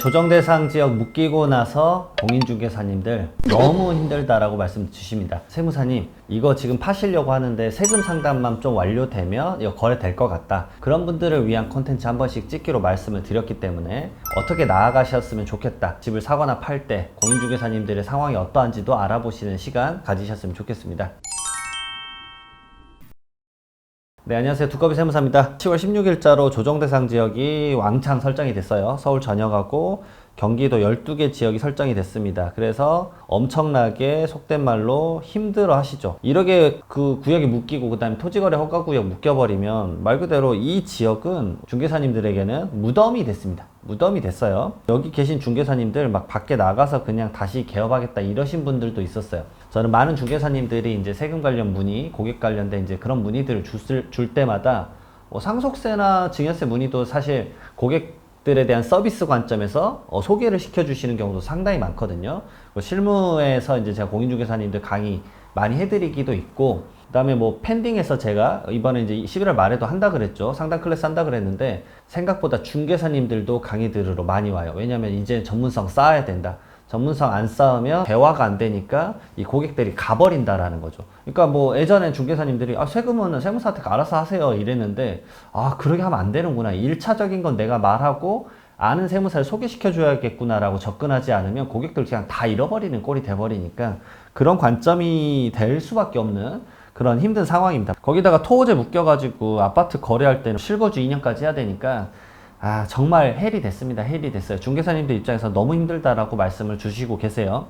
조정 대상 지역 묶이고 나서 공인중개사님들 너무 힘들다라고 말씀 주십니다. 세무사님, 이거 지금 파시려고 하는데 세금 상담만 좀 완료되면 이거 거래될 것 같다. 그런 분들을 위한 콘텐츠 한 번씩 찍기로 말씀을 드렸기 때문에 어떻게 나아가셨으면 좋겠다. 집을 사거나 팔 때 공인중개사님들의 상황이 어떠한지도 알아보시는 시간 가지셨으면 좋겠습니다. 네, 안녕하세요. 두꺼비 세무사입니다. 10월 16일자로 조정 대상 지역이 왕창 설정이 됐어요. 서울 전역하고 경기도 12개 지역이 설정이 됐습니다. 그래서 엄청나게 속된 말로 힘들어 하시죠. 이렇게 그 구역이 묶이고 그다음에 토지거래 허가 구역 묶여 버리면 말 그대로 이 지역은 중개사님들에게는 무덤이 됐습니다. 무덤이 됐어요. 여기 계신 중개사님들 막 밖에 나가서 그냥 다시 개업하겠다 이러신 분들도 있었어요. 저는 많은 중개사님들이 이제 세금 관련 문의, 고객 관련된 이제 그런 문의들을 줄, 줄 때마다 뭐 상속세나 증여세 문의도 사실 고객들에 대한 서비스 관점에서 어, 소개를 시켜주시는 경우도 상당히 많거든요. 뭐 실무에서 이제 제가 공인중개사님들 강의 많이 해드리기도 있고, 그 다음에 뭐 펜딩에서 제가 이번에 이제 11월 말에도 한다 그랬죠. 상담 클래스 한다 그랬는데 생각보다 중개사님들도 강의 들으러 많이 와요. 왜냐면 이제 전문성 쌓아야 된다. 전문성 안 쌓으면 대화가 안 되니까 이 고객들이 가버린다라는 거죠. 그러니까 뭐 예전엔 중개사님들이 아 세금은 세무사한테 알아서 하세요 이랬는데 아 그렇게 하면 안 되는구나. 일차적인 건 내가 말하고 아는 세무사를 소개시켜 줘야겠구나라고 접근하지 않으면 고객들 그냥 다 잃어버리는 꼴이 돼버리니까 그런 관점이 될 수밖에 없는 그런 힘든 상황입니다. 거기다가 토호제 묶여가지고 아파트 거래할 때는 실거주 2년까지 해야 되니까 아 정말 헬이 됐습니다. 헬이 됐어요. 중개사님들 입장에서 너무 힘들다라고 말씀을 주시고 계세요.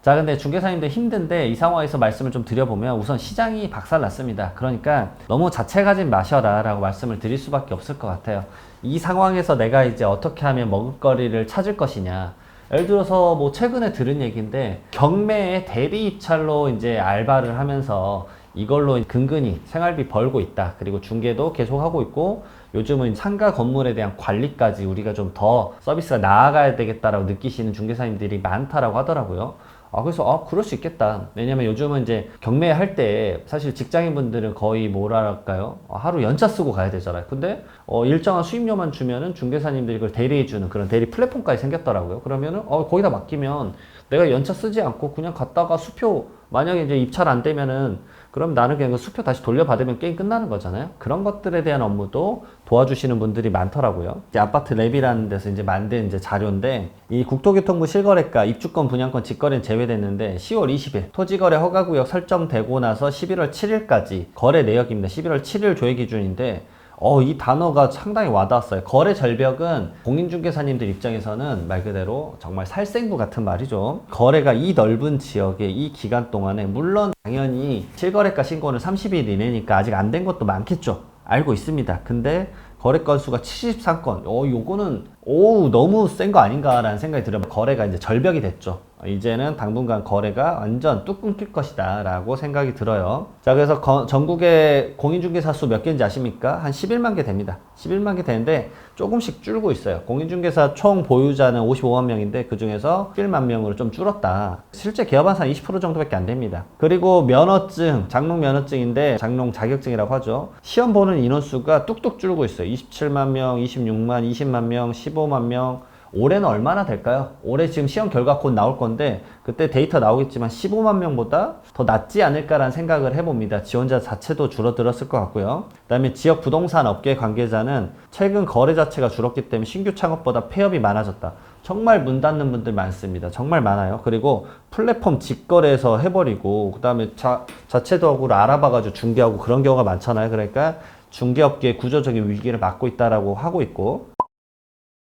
자, 근데 중개사님들 힘든데 이 상황에서 말씀을 좀 드려보면 우선 시장이 박살났습니다. 그러니까 너무 자책하지 마셔라 라고 말씀을 드릴 수밖에 없을 것 같아요. 이 상황에서 내가 이제 어떻게 하면 먹을거리를 찾을 것이냐. 예를 들어서 뭐 최근에 들은 얘기인데 경매에 대리 입찰로 이제 알바를 하면서 이걸로 근근히 생활비 벌고 있다. 그리고 중개도 계속 하고 있고 요즘은 상가 건물에 대한 관리까지 우리가 좀 더 서비스가 나아가야 되겠다라고 느끼시는 중개사님들이 많다라고 하더라고요. 아, 그래서, 아, 그럴 수 있겠다. 왜냐면 요즘은 이제 경매할 때 사실 직장인분들은 거의 뭐랄까요? 어, 하루 연차 쓰고 가야 되잖아요. 근데, 어, 일정한 수입료만 주면은 중개사님들이 그걸 대리해주는 그런 대리 플랫폼까지 생겼더라고요. 그러면은, 어, 거기다 맡기면 내가 연차 쓰지 않고 그냥 갔다가 수표, 만약에 이제 입찰 안 되면은 그럼 나는 그냥 그 수표 다시 돌려받으면 게임 끝나는 거잖아요. 그런 것들에 대한 업무도 도와주시는 분들이 많더라고요. 이제 아파트 랩이라는 데서 이제 만든 이제 자료인데 이 국토교통부 실거래가 입주권, 분양권, 직거래는 제외됐는데 10월 20일 토지거래 허가구역 설정되고 나서 11월 7일까지 거래 내역입니다. 11월 7일 조회 기준인데 어, 이 단어가 상당히 와닿았어요. 거래 절벽은 공인중개사님들 입장에서는 말 그대로 정말 살생부 같은 말이죠. 거래가 이 넓은 지역에 이 기간 동안에 물론 당연히 실거래가 신고는 30일 이내니까 아직 안 된 것도 많겠죠. 알고 있습니다. 근데 거래 건수가 73건. 어, 요거는 오, 너무 센 거 아닌가라는 생각이 들어요. 거래가 이제 절벽이 됐죠. 이제는 당분간 거래가 완전 뚝 끊길 것이다 라고 생각이 들어요. 자, 그래서 거- 전국의 공인중개사 수 몇 개인지 아십니까? 한 11만 개 됩니다. 11만 개 되는데 조금씩 줄고 있어요. 공인중개사 총 보유자는 55만 명인데 그 중에서 11만 명으로 좀 줄었다. 실제 개업한 사람 20% 정도밖에 안 됩니다. 그리고 면허증, 장롱 면허증인데 장롱 자격증이라고 하죠. 시험 보는 인원수가 뚝뚝 줄고 있어요. 27만 명, 26만, 20만 명, 15만 명. 올해는 얼마나 될까요? 올해 지금 시험 결과 곧 나올 건데 그때 데이터 나오겠지만 15만 명보다 더 낫지 않을까라는 생각을 해봅니다. 지원자 자체도 줄어들었을 것 같고요. 그다음에 지역 부동산 업계 관계자는 최근 거래 자체가 줄었기 때문에 신규 창업보다 폐업이 많아졌다. 정말 문 닫는 분들 많습니다. 정말 많아요. 그리고 플랫폼 직거래에서 해버리고 그다음에 자, 자체 도구를 알아봐가지고 중개하고 그런 경우가 많잖아요. 그러니까 중개업계의 구조적인 위기를 맞고 있다라고 하고 있고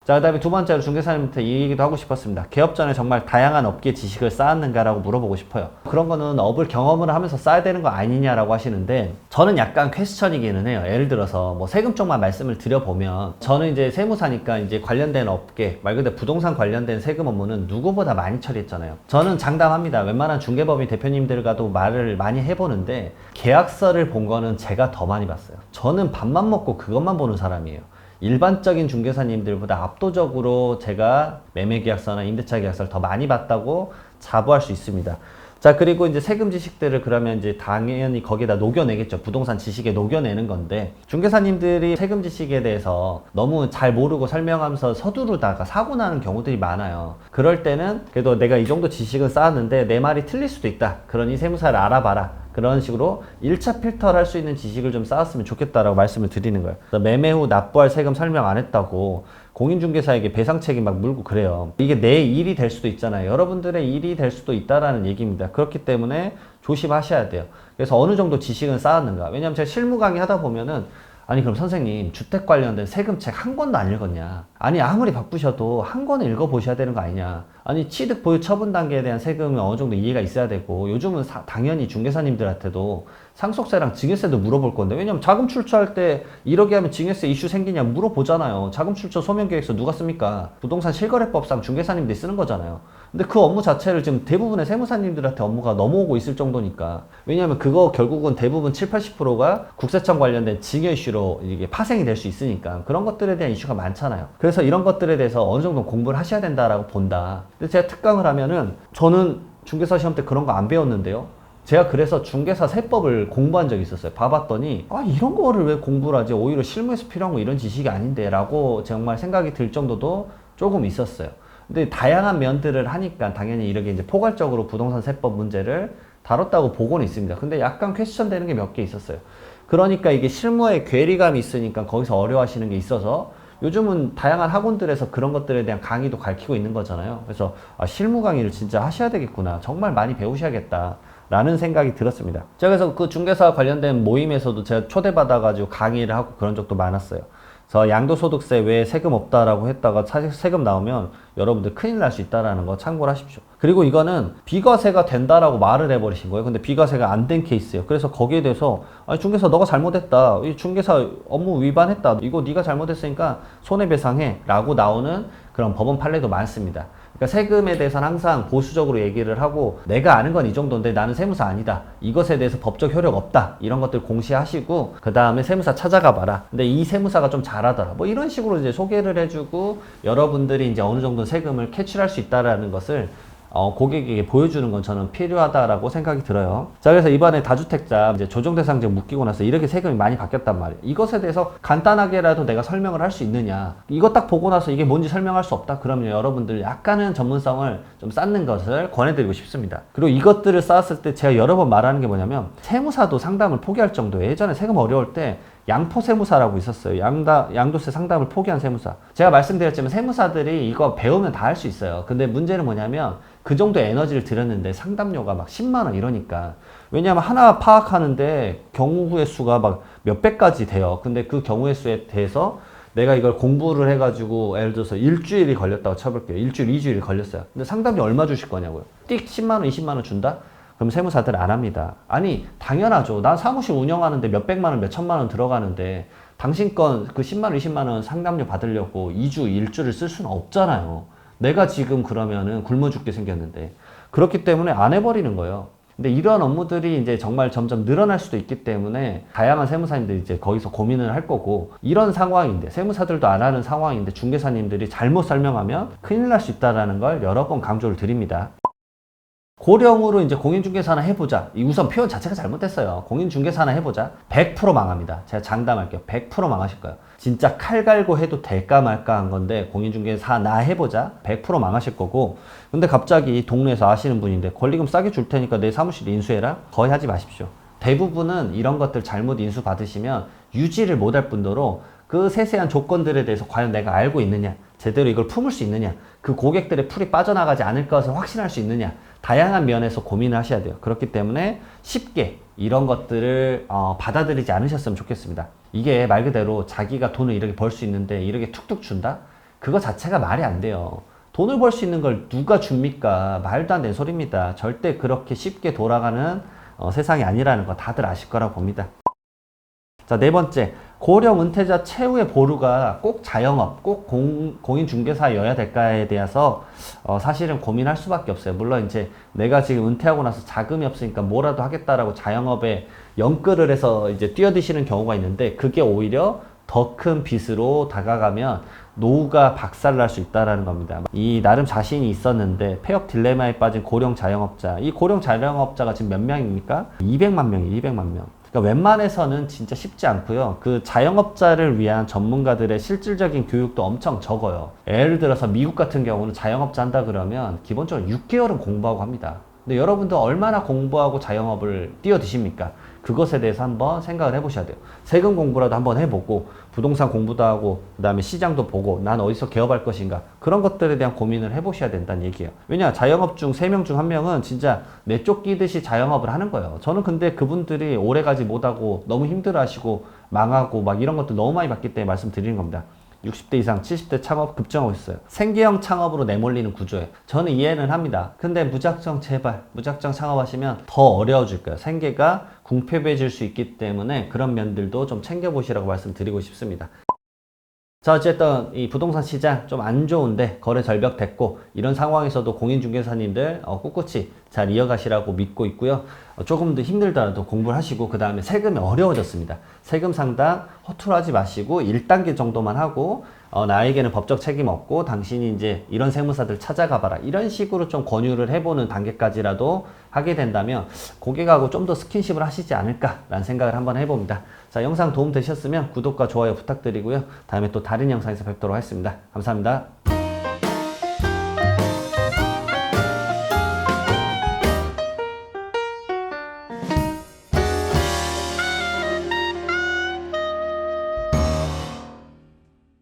자, 그 다음에 두 번째로 중개사님한테 이 얘기도 하고 싶었습니다. 개업 전에 정말 다양한 업계 지식을 쌓았는가라고 물어보고 싶어요. 그런 거는 업을 경험을 하면서 쌓아야 되는 거 아니냐라고 하시는데, 저는 약간 퀘스천이기는 해요. 예를 들어서 뭐 세금 쪽만 말씀을 드려보면, 저는 이제 세무사니까 이제 관련된 업계, 말 그대로 부동산 관련된 세금 업무는 누구보다 많이 처리했잖아요. 저는 장담합니다. 웬만한 중개법인 대표님들과도 말을 많이 해보는데, 계약서를 본 거는 제가 더 많이 봤어요. 저는 밥만 먹고 그것만 보는 사람이에요. 일반적인 중개사님들보다 압도적으로 제가 매매 계약서나 임대차 계약서를 더 많이 봤다고 자부할 수 있습니다. 자, 그리고 이제 세금 지식들을 그러면 이제 당연히 거기다 녹여내겠죠. 부동산 지식에 녹여내는 건데, 중개사님들이 세금 지식에 대해서 너무 잘 모르고 설명하면서 서두르다가 사고 나는 경우들이 많아요. 그럴 때는 그래도 내가 이 정도 지식은 쌓았는데 내 말이 틀릴 수도 있다. 그러니 세무사를 알아봐라. 그런 식으로 1차 필터를 할 수 있는 지식을 좀 쌓았으면 좋겠다라고 말씀을 드리는 거예요. 매매 후 납부할 세금 설명 안 했다고 공인중개사에게 배상 책임 막 물고 그래요. 이게 내 일이 될 수도 있잖아요. 여러분들의 일이 될 수도 있다라는 얘기입니다. 그렇기 때문에 조심하셔야 돼요. 그래서 어느 정도 지식은 쌓았는가. 왜냐하면 제가 실무 강의 하다 보면은 아니 그럼 선생님 주택 관련된 세금책 한 권도 안 읽었냐? 아니 아무리 바쁘셔도 한 권은 읽어보셔야 되는 거 아니냐? 아니 취득 보유 처분 단계에 대한 세금은 어느 정도 이해가 있어야 되고 요즘은 사- 당연히 중개사님들한테도 상속세랑 증여세도 물어볼 건데 왜냐면 자금 출처할 때 이러게 하면 증여세 이슈 생기냐 물어보잖아요. 자금 출처 소명 계획서 누가 씁니까? 부동산 실거래법상 중개사님들이 쓰는 거잖아요. 근데 그 업무 자체를 지금 대부분의 세무사님들한테 업무가 넘어오고 있을 정도니까 왜냐하면 그거 결국은 대부분 7, 80%가 국세청 관련된 증여 이슈로 이게 파생이 될 수 있으니까 그런 것들에 대한 이슈가 많잖아요. 그래서 이런 것들에 대해서 어느 정도 공부를 하셔야 된다라고 본다. 제가 특강을 하면은 저는 중개사 시험 때 그런 거 안 배웠는데요. 제가 그래서 중개사 세법을 공부한 적이 있었어요. 봐봤더니 아 이런 거를 왜 공부를 하지? 오히려 실무에서 필요한 거 이런 지식이 아닌데 라고 정말 생각이 들 정도도 조금 있었어요. 근데 다양한 면들을 하니까 당연히 이렇게 이제 포괄적으로 부동산 세법 문제를 다뤘다고 보고는 있습니다. 근데 약간 퀘스천 되는 게 몇 개 있었어요. 그러니까 이게 실무에 괴리감이 있으니까 거기서 어려워하시는 게 있어서 요즘은 다양한 학원들에서 그런 것들에 대한 강의도 가르치고 있는 거잖아요. 그래서 아, 실무 강의를 진짜 하셔야 되겠구나. 정말 많이 배우셔야겠다. 라는 생각이 들었습니다. 제가 그래서 그 중개사 관련된 모임에서도 제가 초대받아가지고 강의를 하고 그런 적도 많았어요. 그래서 양도소득세 외에 세금 없다라고 했다가 세금 나오면 여러분들 큰일 날 수 있다라는 거 참고를 하십시오. 그리고 이거는 비과세가 된다라고 말을 해버리신 거예요. 근데 비과세가 안 된 케이스예요. 그래서 거기에 대해서 아니 중개사 너가 잘못했다. 이 중개사 업무 위반했다. 이거 네가 잘못했으니까 손해배상해라고 나오는 그런 법원 판례도 많습니다. 그러니까 세금에 대해서는 항상 보수적으로 얘기를 하고 내가 아는 건 이 정도인데 나는 세무사 아니다. 이것에 대해서 법적 효력 없다. 이런 것들 공시하시고 그 다음에 세무사 찾아가 봐라. 근데 이 세무사가 좀 잘하더라. 뭐 이런 식으로 이제 소개를 해주고 여러분들이 이제 어느 정도 세금을 캐치할 수 있다라는 것을 어, 고객에게 보여주는 건 저는 필요하다라고 생각이 들어요. 자, 그래서 이번에 다주택자 이제 조정대상제 묶이고 나서 이렇게 세금이 많이 바뀌었단 말이에요. 이것에 대해서 간단하게라도 내가 설명을 할 수 있느냐. 이거 딱 보고 나서 이게 뭔지 설명할 수 없다. 그러면 여러분들 약간은 전문성을 좀 쌓는 것을 권해드리고 싶습니다. 그리고 이것들을 쌓았을 때 제가 여러 번 말하는 게 뭐냐면 세무사도 상담을 포기할 정도예요. 예전에 세금 어려울 때 양포 세무사라고 있었어요. 양다, 양도세 상담을 포기한 세무사. 제가 말씀드렸지만 세무사들이 이거 배우면 다 할 수 있어요. 근데 문제는 뭐냐면 그 정도 에너지를 들였는데 상담료가 막 10만원 이러니까. 왜냐하면 하나 파악하는데 경우의 수가 막 몇백까지 돼요. 근데 그 경우의 수에 대해서 내가 이걸 공부를 해가지고 예를 들어서 일주일이 걸렸다고 쳐볼게요. 일주일, 이주일이 걸렸어요. 근데 상담료 얼마 주실 거냐고요. 띡 10만원, 20만원 준다? 그럼 세무사들 안 합니다. 아니, 당연하죠. 난 사무실 운영하는데 몇 백만 원, 몇 천만 원 들어가는데 당신 건 그 10만 원, 20만 원 상담료 받으려고 2주, 1주를 쓸 수는 없잖아요. 내가 지금 그러면은 굶어 죽게 생겼는데. 그렇기 때문에 안 해버리는 거예요. 근데 이러한 업무들이 이제 정말 점점 늘어날 수도 있기 때문에 다양한 세무사님들이 이제 거기서 고민을 할 거고 이런 상황인데 세무사들도 안 하는 상황인데 중개사님들이 잘못 설명하면 큰일 날 수 있다라는 걸 여러 번 강조를 드립니다. 고령으로 이제 공인중개사 하나 해보자. 이 우선 표현 자체가 잘못됐어요. 공인중개사 하나 해보자. 100% 망합니다. 제가 장담할게요. 100% 망하실 거예요. 진짜 칼 갈고 해도 될까 말까 한 건데 공인중개사 하나 해보자. 100% 망하실 거고. 근데 갑자기 동네에서 아시는 분인데 권리금 싸게 줄 테니까 내 사무실 인수해라? 거의 하지 마십시오. 대부분은 이런 것들 잘못 인수 받으시면 유지를 못할 뿐더러 그 세세한 조건들에 대해서 과연 내가 알고 있느냐, 제대로 이걸 품을 수 있느냐, 그 고객들의 풀이 빠져나가지 않을 것을 확신할 수 있느냐, 다양한 면에서 고민을 하셔야 돼요. 그렇기 때문에 쉽게 이런 것들을 어, 받아들이지 않으셨으면 좋겠습니다. 이게 말 그대로 자기가 돈을 이렇게 벌 수 있는데 이렇게 툭툭 준다? 그거 자체가 말이 안 돼요. 돈을 벌 수 있는 걸 누가 줍니까? 말도 안 되는 소리입니다. 절대 그렇게 쉽게 돌아가는 어, 세상이 아니라는 거 다들 아실 거라고 봅니다. 자, 네 번째. 고령 은퇴자 최후의 보루가 꼭 자영업, 꼭 공, 공인중개사여야 될까에 대해서 어, 사실은 고민할 수밖에 없어요. 물론 이제 내가 지금 은퇴하고 나서 자금이 없으니까 뭐라도 하겠다라고 자영업에 연끌을 해서 이제 뛰어드시는 경우가 있는데 그게 오히려 더 큰 빚으로 다가가면 노후가 박살날 수 있다라는 겁니다. 이 나름 자신이 있었는데 폐업 딜레마에 빠진 고령 자영업자. 이 고령 자영업자가 지금 몇 명입니까? 200만 명이 200만 명. 그러니까 웬만해서는 진짜 쉽지 않고요. 그 자영업자를 위한 전문가들의 실질적인 교육도 엄청 적어요. 예를 들어서 미국 같은 경우는 자영업자 한다 그러면 기본적으로 6개월은 공부하고 합니다. 근데 여러분도 얼마나 공부하고 자영업을 뛰어드십니까? 그것에 대해서 한번 생각을 해보셔야 돼요. 세금 공부라도 한번 해보고 부동산 공부도 하고 그다음에 시장도 보고 난 어디서 개업할 것인가 그런 것들에 대한 고민을 해보셔야 된다는 얘기예요. 왜냐 자영업 중 세 명 중 한 명은 진짜 내쫓기듯이 자영업을 하는 거예요. 저는 근데 그분들이 오래가지 못하고 너무 힘들어하시고 망하고 막 이런 것도 너무 많이 봤기 때문에 말씀드리는 겁니다. 60대 이상, 70대 창업 급증하고 있어요. 생계형 창업으로 내몰리는 구조예요. 저는 이해는 합니다. 근데 무작정 제발 무작정 창업하시면 더 어려워질 거예요. 생계가 궁핍해질 수 있기 때문에 그런 면들도 좀 챙겨보시라고 말씀드리고 싶습니다. 자, 어쨌든 이 부동산 시장 좀 안 좋은데 거래 절벽 됐고 이런 상황에서도 공인중개사님들 어, 꿋꿋이 잘 이어가시라고 믿고 있고요. 어, 조금 더 힘들더라도 공부를 하시고 그 다음에 세금이 어려워졌습니다. 세금 상당 허투루 하지 마시고 1단계 정도만 하고 어, 나에게는 법적 책임 없고 당신이 이제 이런 세무사들 찾아가 봐라 이런 식으로 좀 권유를 해보는 단계까지라도 하게 된다면 고객하고 좀 더 스킨십을 하시지 않을까라는 생각을 한번 해봅니다. 자 영상 도움 되셨으면 구독과 좋아요 부탁드리고요. 다음에 또 다른 영상에서 뵙도록 하겠습니다. 감사합니다.